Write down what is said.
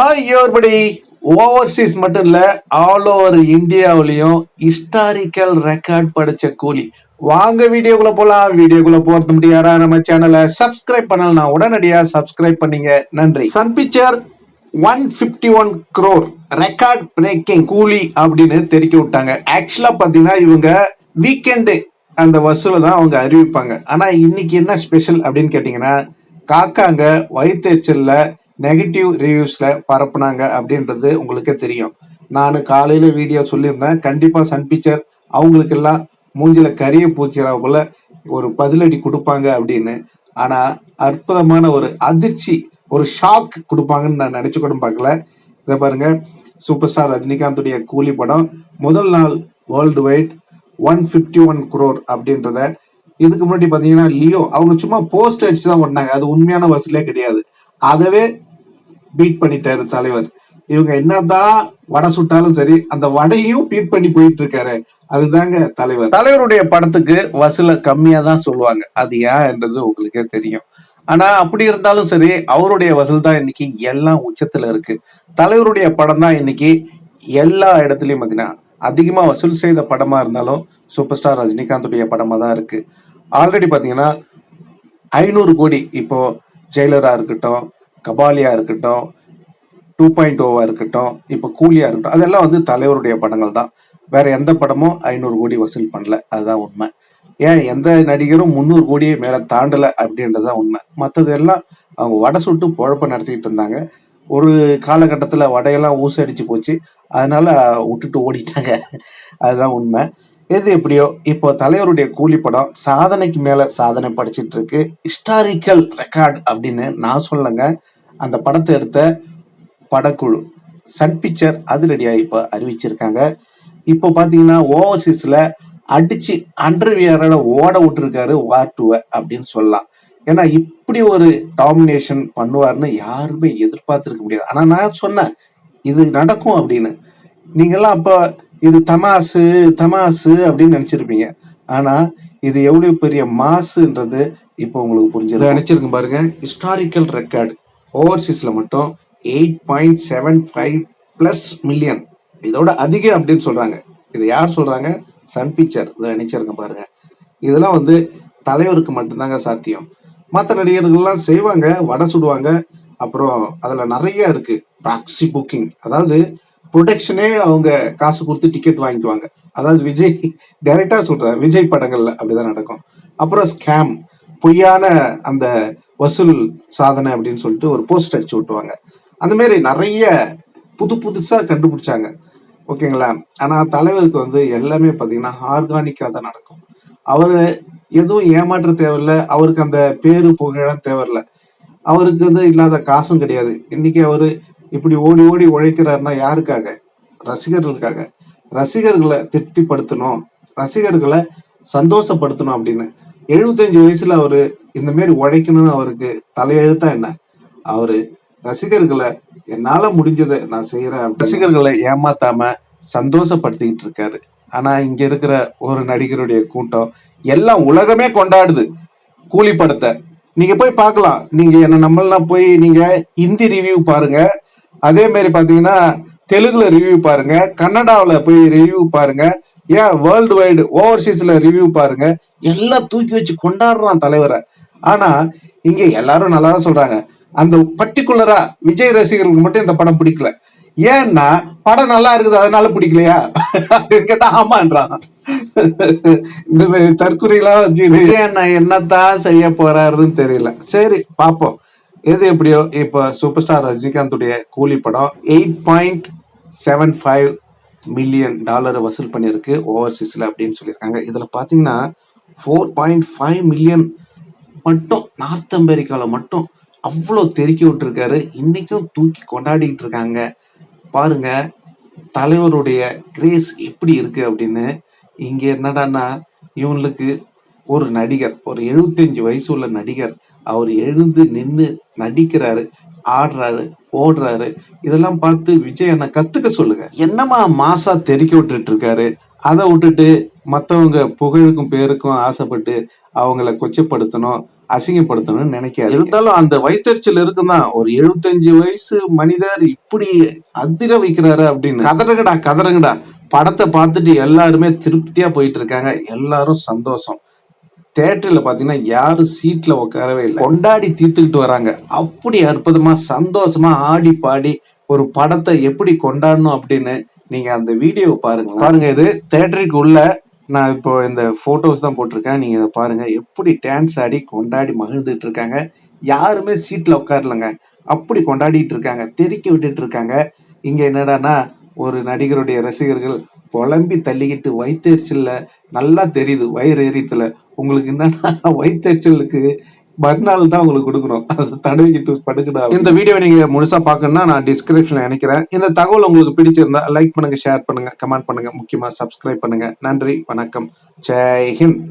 Hi overseas மட்டும் இல்ல all over இந்தியாவிலையும் ஹிஸ்டாரிக்கல் ரெக்கார்ட் படிச்ச கூலி. வாங்க வீடியோக்குள்ள போலாம். வீடியோக்குள்ள போறது முடியாரா நம்ம சேனலை சப்ஸ்கிரைப் பண்ணலாம் உடனடியா சப்ஸ்கிரைப் பண்ணீங்க. நன்றி. Sun Picture one fifty one crore record breaking Coolie அப்படின்னு தெரிவிக்க விட்டாங்க. ஆக்சுவலா பாத்தீங்கன்னா இவங்க வீக்கெண்டு அந்த வசூலை தான் அவங்க அறிவிப்பாங்க. ஆனா இன்னைக்கு என்ன ஸ்பெஷல் அப்படின்னு கேட்டீங்கன்னா காக்காங்க வயிற்றுச்சல்ல நெகட்டிவ் ரிவ்யூஸில் பரப்புனாங்க அப்படின்றது உங்களுக்கே தெரியும். நான் காலையில் வீடியோ சொல்லியிருந்தேன். கண்டிப்பாக சன் பிக்சர் அவங்களுக்கெல்லாம் மூஞ்சில் மூஞ்சில கரிய பூச்சிராவுக்குள்ள ஒரு பதிலடி கொடுப்பாங்க அப்படின்னு. ஆனால் அற்புதமான ஒரு அதிர்ச்சி ஒரு ஷாக் கொடுப்பாங்கன்னு நான் நினச்சி கூட பார்க்கல. இதை பாருங்க. சூப்பர் ஸ்டார் ரஜினிகாந்துடைய கூலி படம். முதல் நாள் world wide one fifty one crore அப்படின்றத. இதுக்கு முன்னாடி பார்த்தீங்கன்னா லியோ அவங்க சும்மா போஸ்ட் அடிச்சு தான் பண்ணாங்க அது உண்மையான வசூலே கிடையாது. அதவே பீட் பண்ணிட்டாரு தலைவர். இவங்க என்னதான் வடை சுட்டாலும் சரி அந்த வடையும் பீட் பண்ணி போயிட்டு இருக்காரு அதுதாங்க தலைவர். தலைவருடைய படத்துக்கு வசூல கம்மியா தான் சொல்லுவாங்க. அது ஏன் என்றது உங்களுக்கே தெரியும். ஆனா அப்படி இருந்தாலும் சரி அவருடைய வசூல் தான் இன்னைக்கு எல்லாம் உச்சத்துல இருக்கு. தலைவருடைய படம் தான் இன்னைக்கு எல்லா இடத்துலயும் பாத்தீங்கன்னா அதிகமா வசூல் செய்த படமா இருந்தாலும் சூப்பர் ஸ்டார் ரஜினிகாந்துடைய படமா தான் இருக்கு. ஆல்ரெடி பாத்தீங்கன்னா ஐநூறு கோடி இப்போ ஜெயிலரா இருக்கட்டும் கபாலியா இருக்கட்டும் டூ பாயிண்ட் ஓவா இருக்கட்டும் இப்போ கூலியா இருக்கட்டும் அதெல்லாம் வந்து தலைவருடைய படங்கள் தான். வேற எந்த படமும் ஐநூறு கோடி வசூல் பண்ணல. அதுதான் உண்மை. ஏன் எந்த நடிகரும் முந்நூறு கோடியே மேலே தாண்டல அப்படின்றதான் உண்மை. மற்றது எல்லாம் அவங்க வடை சுட்டு பொழப்ப நடத்திக்கிட்டு இருந்தாங்க. ஒரு காலகட்டத்தில் வடையெல்லாம் ஊசடிச்சு போச்சு. அதனால விட்டுட்டு ஓடிட்டாங்க. அதுதான் உண்மை. எது எப்படியோ இப்போ தலைவருடைய கூலி படம் சாதனைக்கு மேலே சாதனை படிச்சிட்டு இருக்கு. ஹிஸ்டாரிக்கல் ரெக்கார்ட் அப்படின்னு நான் சொல்லங்க அந்த படத்தை எடுத்த படக்குழு சன் பிக்சர் அதிரடியா இப்போ அறிவிச்சிருக்காங்க. இப்போ பார்த்தீங்கன்னா ஓவர்சீஸில் அடிச்சு அண்டர்வியரோட ஓட விட்டுருக்காரு வார் அப்படின்னு சொல்லலாம். ஏன்னா இப்படி ஒரு டாமினேஷன் பண்ணுவார்னு யாருமே எதிர்பார்த்திருக்க முடியாது. ஆனால் நான் சொன்னேன் இது நடக்கும் அப்படின்னு. நீங்கள்லாம் அப்போ இது தமாசு தமாசு அப்படின்னு நினச்சிருப்பீங்க. ஆனால் இது எவ்வளோ பெரிய மாசுன்றது இப்போ உங்களுக்கு புரிஞ்சது நினச்சிருக்கும் பாருங்க. ஹிஸ்டாரிக்கல் ரெக்கார்டு ஓவர்சீஸில் மட்டும் eight point seven five plus million இதோட அதிகம் அப்படின்னு சொல்கிறாங்க இது யார் சொல்கிறாங்க சன் பிக்சர் இதை நினச்சிருக்க பாருங்க. இதெல்லாம் வந்து தலைவருக்கு மட்டும்தாங்க சாத்தியம். மற்ற நடிகர்கள்லாம் செய்வாங்க வடை சுடுவாங்க. அப்புறம் அதில் நிறைய இருக்குது ப்ராக்சி புக்கிங் அதாவது ப்ரொடெக்ஷனே அவங்க காசு கொடுத்து டிக்கெட் வாங்கிக்குவாங்க. அதாவது விஜய் டைரக்டா சொல்கிறேன் விஜய் படங்களில் அப்படிதான் நடக்கும். அப்புறம் ஸ்கேம் பொய்யான அந்த வசூல் சாதனை அப்படின்னு சொல்லிட்டு ஒரு போஸ்ட் அடிச்சு விட்டுவாங்க அந்த மாதிரி நிறைய புது புதுசாக கண்டுபிடிச்சாங்க. ஓகேங்களா? ஆனால் தலைவருக்கு வந்து எல்லாமே பார்த்தீங்கன்னா ஆர்கானிக்காக தான் நடக்கும். அவர் எதுவும் ஏமாற்ற தேவையில்ல. அவருக்கு அந்த பேரு புகழம் தேவையில்ல. அவருக்கு வந்து இல்லாத காசும் கிடையாது. இன்னைக்கு அவரு இப்படி ஓடி ஓடி உழைக்கிறாருன்னா யாருக்காக? ரசிகர்களுக்காக. ரசிகர்களை திருப்திப்படுத்தணும். ரசிகர்களை சந்தோஷப்படுத்தணும் அப்படின்னு. எழுபத்தஞ்சு வயசுல அவரு இந்த மாதிரி உழைக்கணும்னு அவருக்கு தலையெழுத்தா என்ன? அவரு ரசிகர்களை என்னால முடிஞ்சதை நான் செய்யறேன் ரசிகர்களை ஏமாத்தாம சந்தோஷப்படுத்திக்கிட்டு இருக்காரு ஆனா இங்க இருக்கிற ஒரு நடிகருடைய கூட்டம் எல்லாம் உலகமே கொண்டாடுது. கூலி படத்தை நீங்க போய் பார்க்கலாம். நீங்க என்ன நம்மளாம் போய் நீங்க ஹிந்தி ரிவ்யூ பாருங்க. அதே மாதிரி பாத்தீங்கன்னா தெலுங்குல ரிவ்யூ பாருங்க. கன்னடாவில் போய் ரிவ்யூ பாருங்க. ஏன் வேர்ல்டு வைடு ஓவர்சீஸ்ல ரிவ்யூ பாருங்க. எல்லாம் தூக்கி வச்சு கொண்டாடுறான் தலைவரை. ஆனா இங்க எல்லாரும் நல்லா தான் சொல்றாங்க. அந்த பர்டிகுலரா விஜய் ரசிகர்களுக்கு மட்டும் இந்த படம் பிடிக்கல. ஏன்னா படம் நல்லா இருக்குது அதனால பிடிக்கலையா? கேட்டா ஆமான்றான். இந்த மாதிரி தற்கொலைலாம் வச்சு விஜய் அண்ணா என்னத்தான் செய்ய போறாருன்னு தெரியல. சரி பாப்போம். எது எப்படியோ இப்ப சூப்பர் ஸ்டார் ரஜினிகாந்துடைய கூலி படம் eight point seven five million டாலரை வசூல் பண்ணியிருக்கு ஓவர்சீஸில் அப்படின்னு சொல்லியிருக்காங்க. இதில் பார்த்தீங்கன்னா ஃபோர் பாயிண்ட் ஃபைவ் மில்லியன் மட்டும் நார்த் அமெரிக்காவில் மட்டும் அவ்வளோ தெருக்கி விட்டுருக்காரு. இன்றைக்கும் தூக்கி கொண்டாடிக்கிட்டு இருக்காங்க. பாருங்க தலைவருடைய கிரேஸ் எப்படி இருக்குது அப்படின்னு. இங்கே என்னடான்னா இவங்களுக்கு ஒரு நடிகர் ஒரு 75 வயசு உள்ள நடிகர் அவர் எழுந்து நின்று நடிக்கிறாரு. ஆடுறாரு ஓடுறாரு. இதெல்லாம் பார்த்து விஜய் என்ன கத்துக்க சொல்லுங்க. என்னமா மாசா தெறிக்க விட்டுட்டு இருக்காரு அதை விட்டுட்டு மற்றவங்க புகழுக்கும் பேருக்கும் ஆசைப்பட்டு அவங்கள கொச்சப்படுத்தணும் அசிங்கப்படுத்தணும்னு நினைக்காது இருந்தாலும் அந்த வயிற்றுச்சல் இருக்குதான் ஒரு எழுபத்தஞ்சு வயசு மனிதர் இப்படி அதிர வைக்கிறாரு அப்படின்னு. கதறங்கடா கதறங்கடா. படத்தை பார்த்துட்டு எல்லாருமே திருப்தியா போயிட்டு இருக்காங்க எல்லாரும் சந்தோஷம். தேட்டரில் பார்த்தீங்கன்னா யாரும் சீட்டில் உட்காரவே இல்லை. கொண்டாடி தீர்த்துக்கிட்டு வராங்க. அப்படி அற்புதமாக சந்தோஷமா ஆடி பாடி ஒரு படத்தை எப்படி கொண்டாடணும் அப்படின்னு நீங்கள் அந்த வீடியோ பாருங்க. பாருங்க இது தேட்டருக்கு உள்ள நான் இப்போ இந்த ஃபோட்டோஸ் தான் போட்டிருக்கேன். நீங்கள் இதை பாருங்க. எப்படி டான்ஸ் ஆடி கொண்டாடி மகிழ்ந்துட்டு இருக்காங்க. யாருமே சீட்டில் உட்காரலங்க அப்படி கொண்டாடிட்டு இருக்காங்க. தெறிக்க விட்டுட்டு இருக்காங்க. இங்கே என்னடான்னா ஒரு நடிகருடைய ரசிகர்கள் புலம்பி தள்ளிக்கிட்டு வயிற்றுச்சல்ல நல்லா தெரியுது வயிறு எரியத்துல உங்களுக்கு என்னன்னா வயிற்றுச்சலுக்கு மறுநாள் தான் உங்களுக்கு கொடுக்கணும். அது தடவிக்கிட்டு படுக்கடா இந்த வீடியோ நீங்க முழுசா பார்க்கணும்னா நான் டிஸ்கிரிப்ஷன்ல நினைக்கிறேன் இந்த தகவல் உங்களுக்கு பிடிச்சிருந்தா லைக் பண்ணுங்க ஷேர் பண்ணுங்க கமெண்ட் பண்ணுங்க முக்கியமா சப்ஸ்கிரைப் பண்ணுங்க. நன்றி வணக்கம். ஜெய் ஹிந்த்.